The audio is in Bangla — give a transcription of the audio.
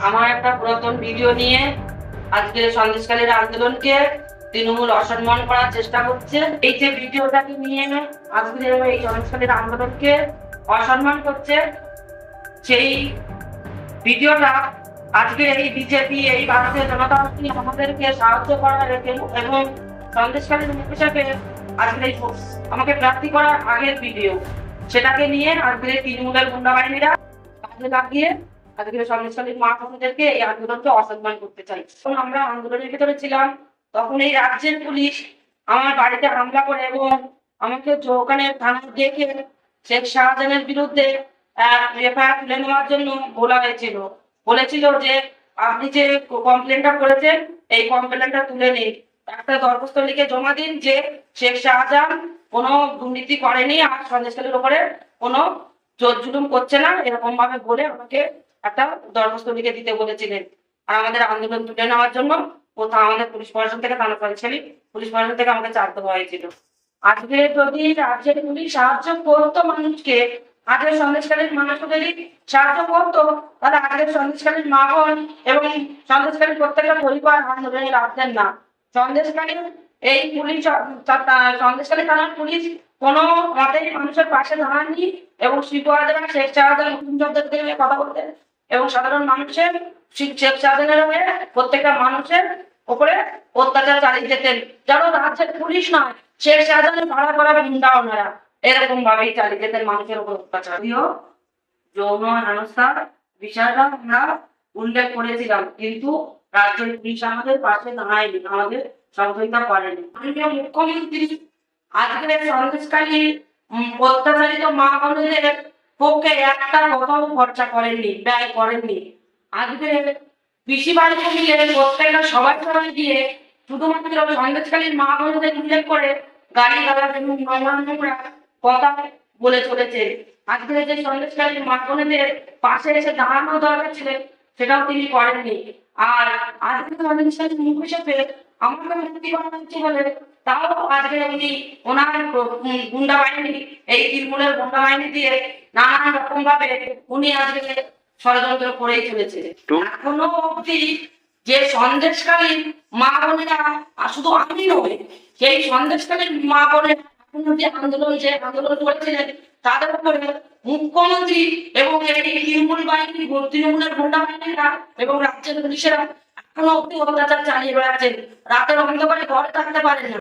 আমার একটা পুরাতন ভিডিও নিয়ে আজকে সন্দেশকালীর আন্দোলনকে তৃণমূল অসম্মান করার চেষ্টা করছে। এই যে ভিডিওটাকে নিয়ে আজকে এই সন্দেশকালীর আন্দোলনকে অসম্মান করছে। সেই ভিডিওটা আজকে এই বিজেপি এই ভারতীয় জনতা পার্টি আমাদেরকে সাহায্য করার এবং- সন্দেশকালীর হিসাবে আজকে এই আমাকে প্রার্থী করার আগের ভিডিও সেটাকে নিয়ে আজকে তৃণমূলের গুন্ডা বাহিনীরা কাজে লাগিয়ে আজকে সন্দেশকালীর মা বোনদেরকে এই আন্দোলনকে অসম্মান করতে চাই। যখন আমরা আন্দোলনের ভিতরে ছিলাম, তখন এই রাজ্যের পুলিশ আমার বাড়িতে হামলা করে এবং আমাকে ওখানে থানা ডেকে শেখ শাহজাহানের বিরুদ্ধে এফআইআর তুলে নেওয়ার জন্য বলা হয়েছিল। বলেছিল যে, আপনি যে কমপ্লেনটা করেছেন, এই কমপ্লেনটা তুলে নিন। একটা দরখাস্ত লিখে জমা দিন যে শেখ শাহজাহান কোনো দুর্নীতি করেনি আর সন্দেশকালীর উপরে কোনো জোর জুলুম করছে না। এরকম ভাবে বলে আমাকে একটা দরখাস্ত দিতে বলেছিলেন। আর আমাদের আন্দোলন তুলে নেওয়ার জন্য কোথাও আমাদের পুলিশ প্রশাসন থেকে থানা পরিচালি পুলিশ প্রশাসন থেকে আমাকে চাপ দেওয়া হয়েছিল। আজকে যদি রাজ্যের পুলিশ সাহায্য করতো মানুষকে আজকের সন্দেশকালীর মানুষদেরই সাহায্য করতো, তাহলে আজকের সন্দেশকালীর মা বোন এবং সন্দেশকালীর প্রত্যেকটা পরিবার আন্দোলনে রাখতেন না। সন্দেশকালীর এই পুলিশ সন্দেশকালী থানার পুলিশ কোনো মতেই মানুষের পাশে দাঁড়াননি এবং শিবহাজারা শেখ শাহজাহান কথা বলতেন। এবং সাধারণ মানুষের শিখ- শাহজাহানের হয়ে প্রত্যেকটা মানুষের উপরে অত্যাচার চালিয়ে যেতেন। যেন রাজ্যের পুলিশ নয় শেখ শাহজাহানের ভাড়া করা গুন্ডা ওনারা এরকম ভাবেই চালিয়ে যেতেন মানুষের উপর অত্যাচার। যৌন হেনস্থার বিষয়টা আমরা উল্লেখ করেছিলাম কিন্তু রাজ্যের পুলিশ আমাদের পাশে দাঁড়ায়নি আমাদের সহযোগিতা করেনি। মুখ্যমন্ত্রী আজকে সন্দেশকারী উম, অত্যাচারিত মা বোনদের পক্ষে একটা কথাও খরচা করেননি, ব্যয় করেননি। আজকে পিসি বাড়িতে মিলে প্রত্যেকটা সবাই সবাই দিয়ে শুধুমাত্র সন্দেশকালীর মা বোনদের উল্লেখ করে গাড়ি গালাজ এবং নোংরা কথা বলে চলেছে। আজকে যে সন্দেশকালীর মা বোনদের পাশে এসে দাঁড়ানো দরকার ছিলেন সেটাও তিনি করেননি। আর আজকে সন্দেশকালীর মুখ হিসেবে আমাকে মুক্তি হচ্ছে বলে? তাও আজকে উনি ওনার গুন্ডা বাহিনী এই তৃণমূলের গুন্ডা বাহিনী দিয়ে নানান রকম ভাবে উনি আজকে ষড়যন্ত্র করেই চলেছে। এখনও অব্দি যে সন্দেশকালীন মা বোনেরা শুধু আমি নয় সেই সন্দেশকালীন মা বোনেরা এখন অব্দি আন্দোলন যে আন্দোলন করেছিলেন তাদের উপরে মুখ্যমন্ত্রী এবং এই তৃণমূল বাহিনী তৃণমূলের গুন্ডা বাহিনীরা এবং রাজ্যের পুলিশেরা এখনও অব্দি অত্যাচার চালিয়ে বেড়াচ্ছেন। রাতের অন্ধকারে ঘরে থাকতে পারে না।